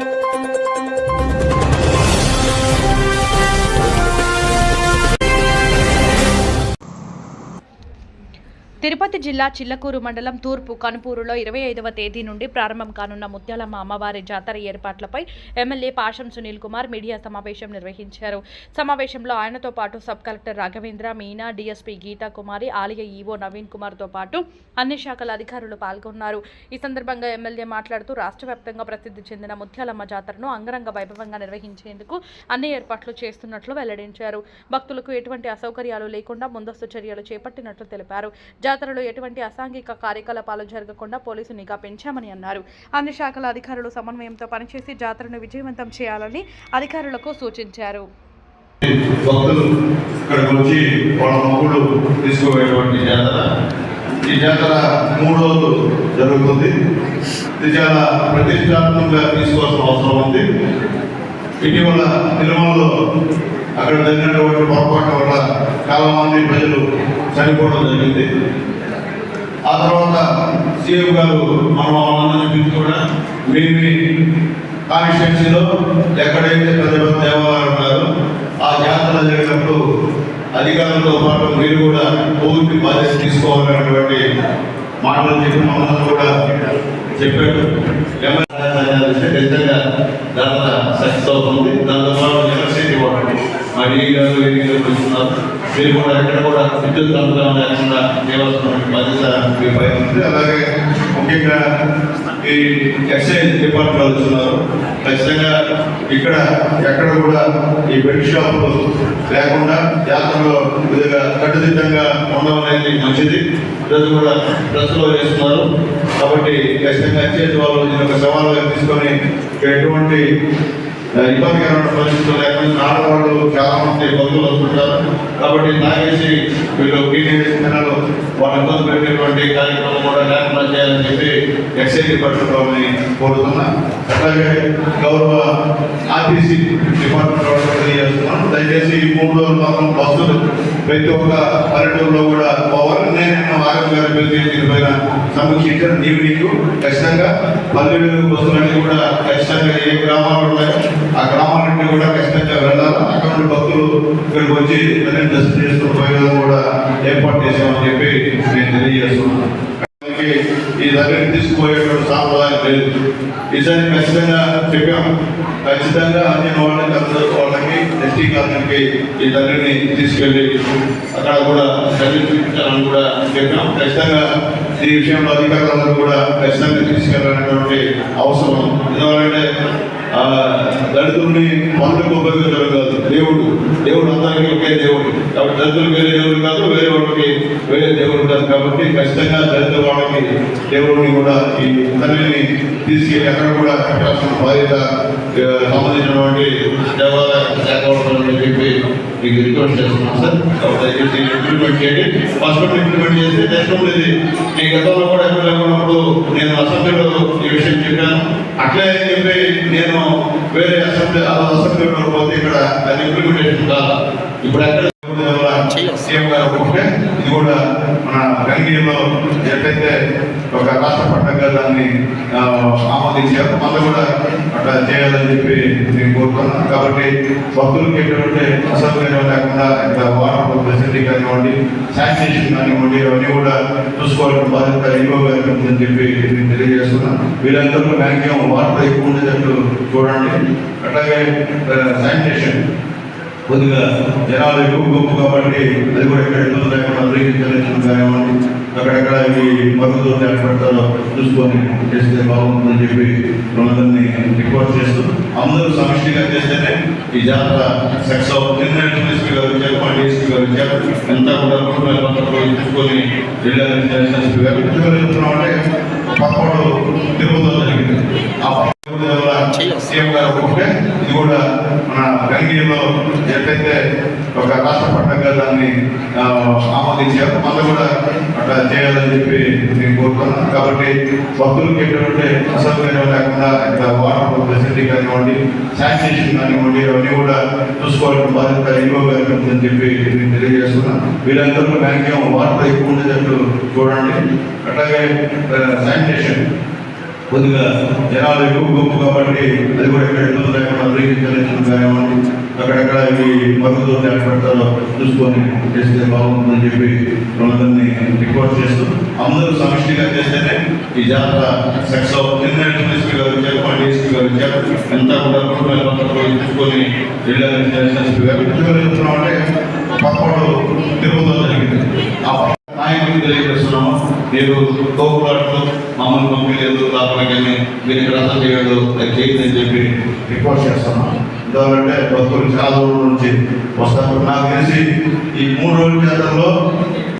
Thank you. Tirupati జిల్లా చిల్లకూరు మండలం తూర్పు కనుపూరులో ఇరవై ఐదవ తేదీ నుండి ప్రారంభం కానున్న ముత్యాలమ్మ అమ్మవారి జాతర ఏర్పాట్లపై ఎమ్మెల్యే పాషం సునీల్ కుమార్ మీడియా సమావేశం నిర్వహించారు. సమావేశంలో ఆయనతో పాటు sub collector Raghavendra Meena DSP Geeta Kumari ఆలయ ఈవో నవీన్ కుమార్తో పాటు అన్ని శాఖల అధికారులు పాల్గొన్నారు. ఈ సందర్భంగా ఎమ్మెల్యే మాట్లాడుతూ రాష్ట్ర వ్యాప్తంగా ప్రసిద్ధి చెందిన ముత్యాలమ్మ జాతరను అంగరంగ వైభవంగా నిర్వహించేందుకు అన్ని ఏర్పాట్లు చేస్తున్నట్లు వెల్లడించారు. భక్తులకు ఎటువంటి అసౌకర్యాలు లేకుండా ముందస్తు చర్యలు చేపట్టినట్లు తెలిపారు. జాతరలో ఎటువంటి అసాంఘిక కార్యకలాపాలు జరగకుండా పోలీసు నిఘా పెంచామని అన్నారు. అన్ని శాఖల అధికారులు సమన్వయంతో పనిచేసి జాతరను విజయవంతం చేయాలని అధికారులకు సూచించారు. భక్తులు ఇక్కడికి వచ్చి వాళ్ళ మొక్కులు తీసుకుపోయేటువంటి జాతర. ఈ జాతర మూడు రోజులు జరుగుతుంది. ఇది చాలా ప్రతిష్టాత్మకంగా తీసుకోవాల్సిన అవసరం ఉంది. ఇటీవల తిరుమలలో అక్కడ జరిగినటువంటి పొరపాటు వల్ల చాలామంది ప్రజలు చనిపోవడం జరిగింది. ఆ తర్వాత సీఎం గారు మనం వాళ్ళందరినీ పిలిచి కూడా మీ కాన్స్టిట్యున్సీలో ఎక్కడైతే పెద్ద పెద్ద దేవాలయాలు ఉన్నారో ఆ జాతర జరిగినప్పుడు అధికారులతో పాటు మీరు కూడా పూర్తి బాధ్యత తీసుకోవాలనేటువంటి మాటలు చెప్పి మమ్మల్ని కూడా చెప్పాడు ఎమ్మెల్యే ఖచ్చితంగా దాంట్లో సక్సెస్ అవుతుంది. దాంతో పాటు యూనివర్సిటీ వాడండి మా గారు వస్తున్నారు మీరు కూడా ఎక్కడ కూడా విద్యుత్ అంతరం లేకుండా చేయవలసిన బాధ్యత మీ పైన ఉంది అలాగే ముఖ్యంగా ఈ ఎక్సైజ్ డిపార్ట్మెంట్ వస్తున్నారు ఖచ్చితంగా ఇక్కడ ఎక్కడ కూడా ఈ బెడ్ షాపులు లేకుండా జాతరలో కొద్దిగా కట్టుదిట్టంగా ఉండడం అనేది మంచిది. ఈరోజు కూడా డ్రెస్లో చేస్తున్నారు. కాబట్టి ఖచ్చితంగా ఎక్సైజ్ వాళ్ళు దీని ఒక సవాలుగా తీసుకొని ఎటువంటి ఇబ్బందికరమైన పరిస్థితులు లేకుండా ఆడవాళ్ళు చాలా మంది భక్తులు వస్తుంటారు కాబట్టి నాగేసి వీళ్ళు టీనేజ్ జనాలు వాళ్ళ ఇబ్బంది పెట్టేటువంటి కార్యక్రమం కూడా లేకుండా చేయాలని చెప్పి ఎక్సైజ్ డిపార్ట్మెంట్ వాళ్ళని కోరుతున్నా. అట్లాగే గౌరవ ఆర్టీసీ డిపార్ట్మెంట్ వాళ్ళు దయచేసి ఈ మూడు రోజులు మాత్రం బస్సులు ప్రతి ఒక్క పల్లెటూరులో కూడా పోవాలి నేను ఆరోగ్య గారి పిలిచి దీనిపైన సమీక్షించాను నీకు ఖచ్చితంగా పల్లెటూరు బస్సులన్నీ కూడా ఖచ్చితంగా ఏ గ్రామాలు ఉన్నాయో ఆ గ్రామాలన్నీ కూడా ఖచ్చితంగా వెళ్ళాలి? అక్కడ నుండి భక్తులు ఇక్కడికి వచ్చి దాన్ని దర్శనం చేసుకుని పోయే కూడా ఏర్పాటు చేసామని చెప్పి నేను తెలియజేస్తున్నాను. ఈ దగ్గర తీసుకుపోయేటువంటి సాంప్రదాయం లేదు. ఈసారి ఖచ్చితంగా చెప్పాము ఖచ్చితంగా అన్ని వాళ్ళకి అందరూ వాళ్ళకి ఎస్టీ కాలనీకి ఈ తండ్రిని తీసుకెళ్ళి అక్కడ కూడా తల్లి చూపించాలని కూడా చెప్పాం. ఖచ్చితంగా ఈ విషయంలో అధికారులందరూ కూడా ఖచ్చితంగా తీసుకెళ్ళాలనేటువంటి అవసరం ఎందుకంటే దళితుల్ని పనులకు ఉపయోగించడం కాదు దేవుడు. దేవుడు అందరికీ ఒకే దేవుడు. కాబట్టి దళితులు వేరే దేవుడు కాదు. వేరే దేవుడు ఉంటారు కాబట్టి ఖచ్చితంగా దళిత వాళ్ళకి దేవుడిని కూడా ఈ తల్లిని తీసుకెళ్ళి అక్కడ కూడా కట్టాల్సిన బాధ్యత సంబంధించినటువంటి దేవాలయ శాఖ వాళ్ళని చెప్పి మీకు రిక్వెస్ట్ చేస్తున్నాం సార్. దయచేసి ఇంప్లిమెంట్ చేయండి. ఫస్ట్ ఇంప్లిమెంట్ చేస్తే నెక్స్ట్ ఇది మీ గతంలో కూడా ఎప్పుడు లేకున్నప్పుడు నేను అసెంబ్లీలో ఈ విషయం చెప్పాను. అట్లే అని చెప్పి నేను వేరే అసెంబ్లీ అసెంబ్లీలో పోతే ఇక్కడ అది ఇంప్లిమెంటేషన్ కాదు? ఇప్పుడు ఎక్కడ ఇది కూడా మన గంగీలో ఎట్లయితే ఒక రాష్ట్ర పట్టంగా దాన్ని ఆమోదించారు మళ్ళీ కూడా అట్లా చేయాలని చెప్పి నేను కోరుతున్నాను. కాబట్టి భక్తులకు ఎటువంటి అసౌకర్యం లేకుండా ఇంకా వాటర్ ఫెసిలిటీ కానివ్వండి శానిటేషన్ కానివ్వండి అవన్నీ కూడా చూసుకోవడం బాధ్యత ఇంకో అని చెప్పి నేను తెలియజేస్తున్నాను. వీళ్ళందరూ మ్యాక్సిమం వాటర్ ఎక్కువ ఉండేటట్టు చూడండి. అట్లాగే శానిటేషన్ కొద్దిగా జనాలు ఎక్కువ గొప్ప కాబట్టి అది కూడా ఇక్కడ ఇబ్బంది లేకుండా రీతించలేదు కానివ్వండి అక్కడెక్కడ ఇవి మరుగుదొడ్డి ఏర్పడతారో చూసుకొని చేస్తే బాగుంటుందని చెప్పి వాళ్ళందరినీ రిక్వెస్ట్ చేస్తూ అందరూ సమిష్టిగా చేస్తేనే ఈ జాతర సక్సెస్ అవుతుంది. నిన్న గారు వచ్చారు మా గారు వచ్చారు. అంతా కూడా చూసుకొని జిల్లా డిఎస్పీ గారు. చెప్తున్నామంటే పదకొండు తిరుపతిలో జరిగింది. ఆ పదకొండు వల్ల సీఎం గారు ఒప్పుకుంటే ఇది కూడా మన గంగీలో ఎట్లయితే ఒక రాష్ట్ర పండుగ దాన్ని ఆమోదించారు కూడా అట్లా చేయాలని చెప్పి నేను కోరుతున్నాను. కాబట్టి భక్తులకు ఎటువంటి అసౌకర్యం లేకుండా ఇంకా వాటర్ ఫెసిలిటీ కానివ్వండి శానిటేషన్ కానివ్వండి అవన్నీ కూడా చూసుకోవాల్సిన బాధ్యత గారికి ఉందని చెప్పి నేను తెలియజేస్తున్నాను వీళ్ళందరూ మ్యాక్సిమం వాటర్ ఎక్కువ ఉండేటట్టు చూడండి. అట్లాగే శానిటేషన్. కొద్దిగా జనాలు ఎక్కువ గొప్ప కాబట్టి అది కూడా ఇక్కడ ఇబ్బంది లేకుండా రీకించలేదు కానివ్వండి. అక్కడక్కడ ఇవి మరుగుతో ఏర్పడతారో చూసుకొని చేస్తే బాగుంటుందని చెప్పి వాళ్ళందరినీ రిక్వెస్ట్ చేస్తూ అందరూ సమిష్టిగా చేస్తేనే ఈ జాతర సక్సెస్ అవుతుంది. నిన్న ఎస్పీ గారు ఇచ్చారు మా డిఎస్పీ గారు ఇచ్చారు ఎంత కూడా కుటుంబాల పత్రాలు తీసుకొని వెళ్ళాలని ఎస్పీ గారు. ఎందుకు చెప్తున్నామంటే పక్కడు తిరుగుతూ జరిగింది. నాయకుడికి తెలియజేస్తున్నాము. మీరు తోపులాడుతూ మమ్మల్ని పంపించలేదు లోపలికి మీరు ఇక్కడ రసం చేయలేదు అది చేయదు అని చెప్పి రిపోర్ట్ చేస్తున్నాం ఎందుకంటే భక్తులు చాలా దూరం నుంచి వస్తారు. నాకు తెలిసి ఈ మూడు రోజుల జాతరలో